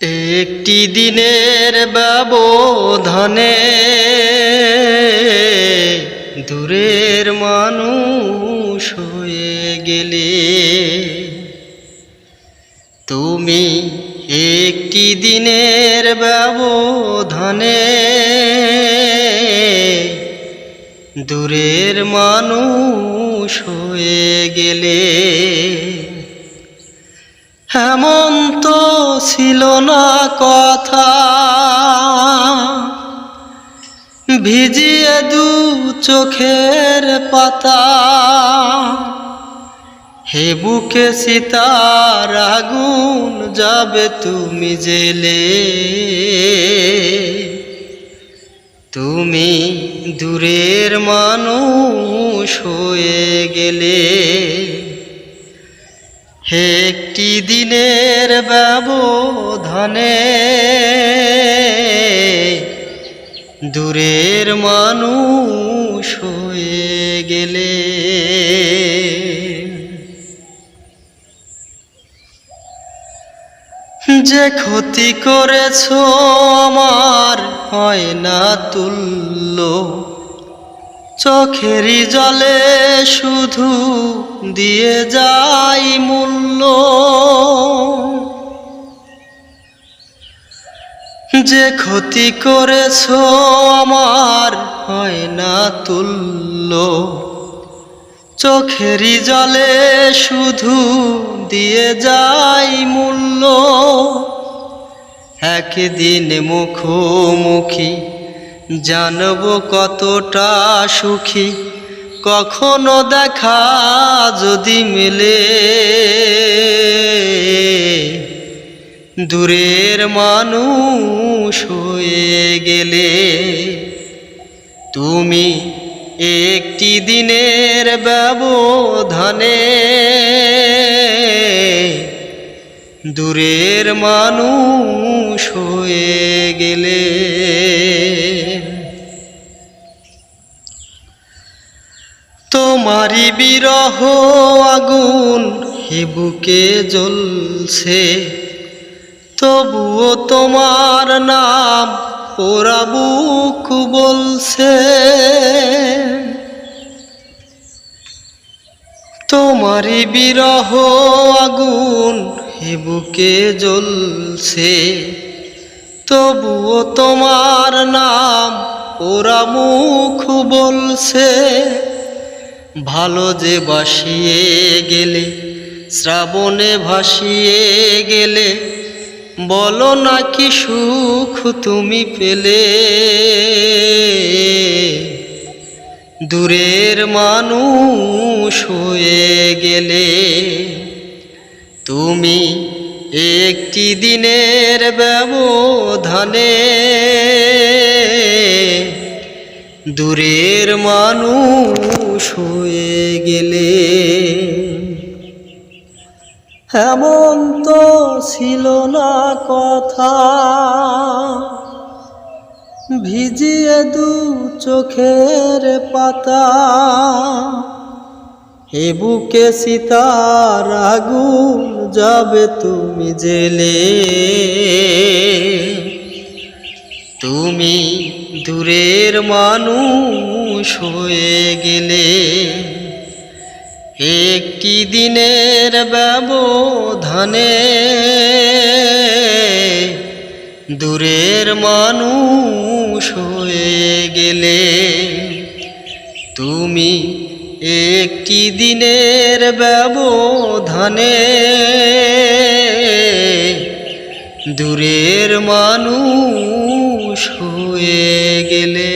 একটি দিনের ব্যবধানে দূরের মানুষ হয়ে গেলে তুমি একটি দিনের ব্যবধানে দূরের মানুষ হয়ে গেলে এমন তো ছিল না কথা। ভিজিয়ে দু চোখের পাতা। হে বুকে সীতার আগুন যাবে তুমি জেলে। তুমি দূরের মানুষ হয়ে গেলে। একটি দিনের ব্যবধানে দূরের মানুষ হয়ে গেলে যে ক্ষতি করেছ আমার হয় না তুল্য চোখেরই জলে শুধু দিয়ে যাই মূল্য। যে ক্ষতি করেছ আমার হয় না তুল্য। চোখেরই জলে শুধু দিয়ে যাই মূল্য। একদিন মুখোমুখি জানব কতটা সুখী। কখনো দেখা যদি মেলে। দূরের মানুষ হয়ে গেলে। তুমি একটি দিনের ব্যবধানে। দূরের মানুষ হয়ে গেলে। তোমারি বিরহ আগুন হে বুকে জ্বলছে। তবুও তোমার নাম ওরা বুক বলছে। তোমারি বিরহ আগুন হে বুকে জ্বলছে। তবুও তোমার নাম ওরা মুখ বলছে। ভালো যে বাসিয়ে গেলে, শ্রাবণে ভাসিয়ে গেলে, বলো না কি সুখ তুমি পেলে? দূরের মানুষ হয়ে গেলে, তুমি একটি দিনের ব্যবধানে, দূরের মানুষ হয়ে গেলে এমন তো ছিল না কথা। ভিজিয়ে দু চোখের পাতা, এ বুকে সীতার আগুন যাবে তুমি জেলে। তুমি দূরের মানুষ হয়ে গেলে একটি দিনের ব্যবধানে দূরের মানুষ হয়ে গেলে তুমি একটি দিনের ব্যবধানে দূরের মানুষ হয়ে গেলে